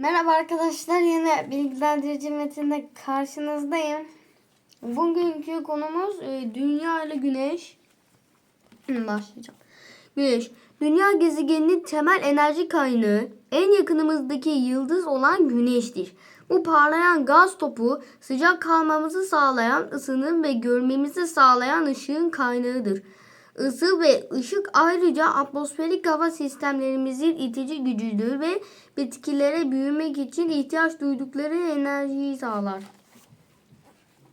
Merhaba arkadaşlar yine bilgilendirici metinde karşınızdayım. Bugünkü konumuz e, Dünya ile Güneş. Başlayacağım. Güneş, Dünya gezegeninin temel enerji kaynağı en yakınımızdaki yıldız olan Güneş'tir. Bu parlayan gaz topu sıcak kalmamızı sağlayan ısının ve görmemizi sağlayan ışığın kaynağıdır. Isı ve ışık ayrıca atmosferik hava sistemlerimizin itici gücüdür ve bitkilere büyümek için ihtiyaç duydukları enerjiyi sağlar.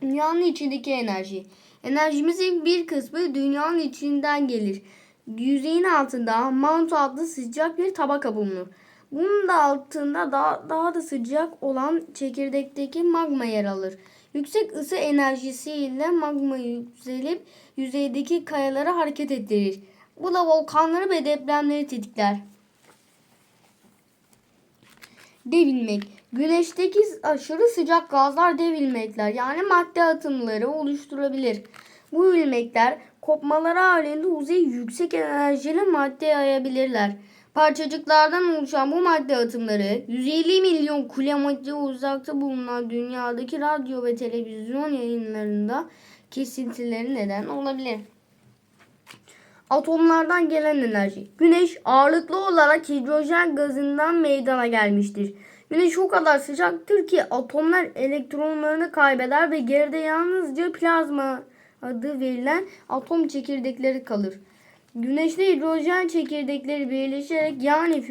Dünyanın içindeki enerji. Enerjimizin bir kısmı dünyanın içinden gelir. Yüzeyin altında manto adlı sıcak bir tabaka bulunur. Bunun da altında daha, daha da sıcak olan çekirdekteki magma yer alır. Yüksek ısı enerjisiyle magma yükselip yüzeydeki kayaları hareket ettirir. Bu da volkanları ve depremleri tetikler. Devilmek. Güneşteki aşırı sıcak gazlar devilmekler yani madde atımları oluşturabilir. Bu ilmekler kopmaları halinde uzay yüksek enerjili madde yayabilirler. Parçacıklardan oluşan bu madde atımları 150 milyon kilometre uzakta bulunan dünyadaki radyo ve televizyon yayınlarında kesintileri neden olabilir. Atomlardan gelen enerji. Güneş ağırlıklı olarak hidrojen gazından meydana gelmiştir. Güneş o kadar sıcaktır ki atomlar elektronlarını kaybeder ve geride yalnızca plazma adı verilen atom çekirdekleri kalır. Güneşte hidrojen çekirdekleri birleşerek yani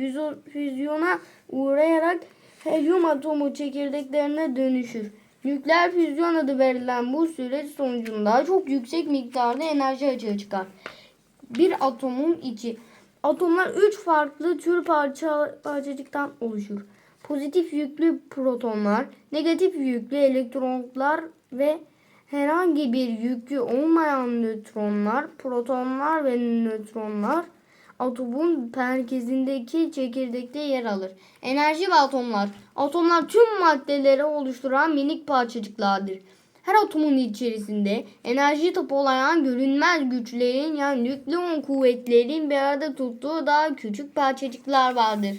füzyona uğrayarak helyum atomu çekirdeklerine dönüşür. Nükleer füzyon adı verilen bu süreç sonucunda çok yüksek miktarda enerji açığa çıkar. Bir atomun içi. Atomlar üç farklı tür parça, parçacıktan oluşur. Pozitif yüklü protonlar, negatif yüklü elektronlar ve herhangi bir yükü olmayan nötronlar, protonlar ve nötronlar atomun merkezindeki çekirdekte yer alır. Enerji ve atomlar. Atomlar tüm maddeleri oluşturan minik parçacıklardır. Her atomun içerisinde enerji topolayan görünmez güçlerin yani nükleon kuvvetlerin bir arada tuttuğu daha küçük parçacıklar vardır.